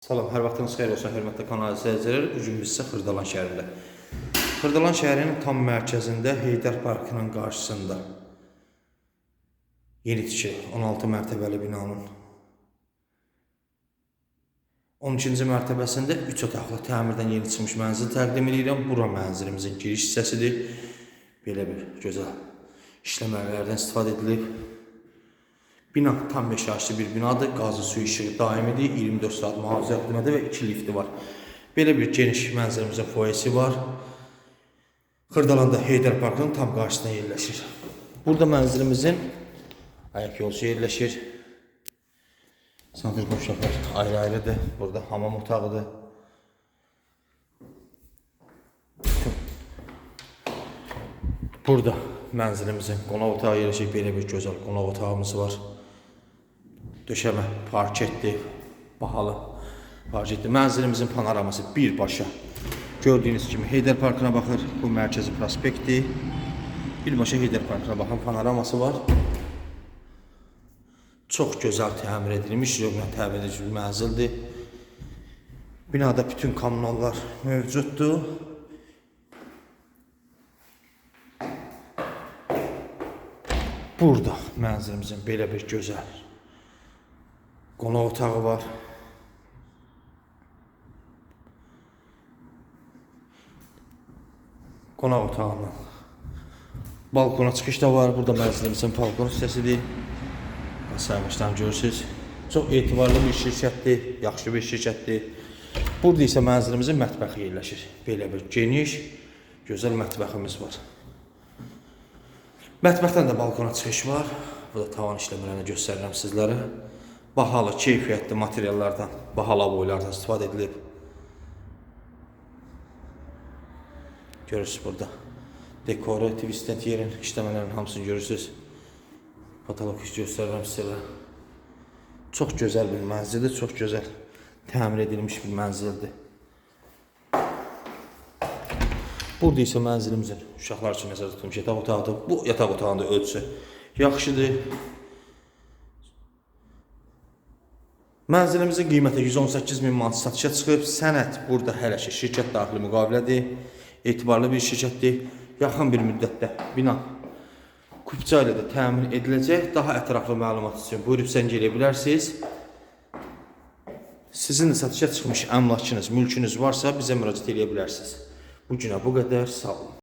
Salam, hər vaxtınız xeyir olsun, hörmətli kanal izləyicilər. Bu gün biz isə Xırdalan şəhərində. Xırdalan şəhərinin tam mərkəzində Heydər Parkının qarşısında yeni tikili 16 mərtəbəli binanın 12-ci mərtəbəsində 3 otaqlı təmirdən yeni çıxmış mənzil təqdim edirəm. Bura mənzilimizin giriş hissəsidir. Belə bir gözəl işləmələrdən istifadə edilib. Bina tam yaşayışlı bir binadır. Qazı su işığı daimidir. 24 saat mühafizə xidməti və 2 lifti var. Belə bir geniş mənzilimizin foyesi var. Xırdalanda Heydər Parkının tam qarşısında yerləşir. Burada mənzilimizin ayaq yolcu yerləşir. Santral qovşaqlar ayrı-ayrıdır. Burada hamam otağıdır. Burada mənzilimizin qonaq otağı yerləşir. Belə bir gözəl qonaq otağımız var. Döşəmə parketdir. Bahalı parketdir. Mənzilimizin panoraması birbaşa gördüyünüz kimi Heydər Parkına baxır. Bu mərkəzi prospektdir. Birbaşa Heydər Parkına baxan panoraması var. Çox gözəl təmir edilmiş, zövqlə təmir edilmiş bir mənzildir. Binada bütün kommunallar mövcuddur. Burada mənzilimizin belə bir gözəl qonaq otağı var. Qonaq otağının balkona çıxış da var. Burada mənzilimizin balkon hissəsidir. Saymışdan görürsüz. Çox etibarlı bir şirkətdir, yaxşı bir şirkətdir. Burada isə mənzilimizin mətbəxi yerləşir. Belə bir geniş, gözəl mətbəximiz var. Mətbəxdən də balkona çıxış var. Burada tavan işləmələrini göstərirəm sizlərə. Bahalı, keyfiyyətli materiallardan, bahalı boylardan istifadə edilib. Görürsüz burada. Dekoru, twist yerin işləmələrin hamısını görürsüz. Katalog iş göstərirəm sizə. Çox gözəl bir mənzildir, çox gözəl təmir edilmiş bir mənzildir. Burada isə mənzilimizin uşaqlar üçün nəzərdə tutulmuş yataq otağıdır. Bu yataq otağında ölçüsü yaxşıdır. Mənzilimizin qiyməti 118 min manat satışa çıxıb. Sənəd burada hələ ki şirkət daxili müqavilədir. Etibarlı bir şirkətdir. Yaxın bir müddətdə bina kupça ilə də təmin ediləcək. Daha ətraflı məlumat üçün buyurub zəng edə bilərsiniz. Sizin satışa çıxmış əmlakınız, mülkünüz varsa bizə müraciət edə bilərsiniz. Bu günə bu qədər. Sağ olun.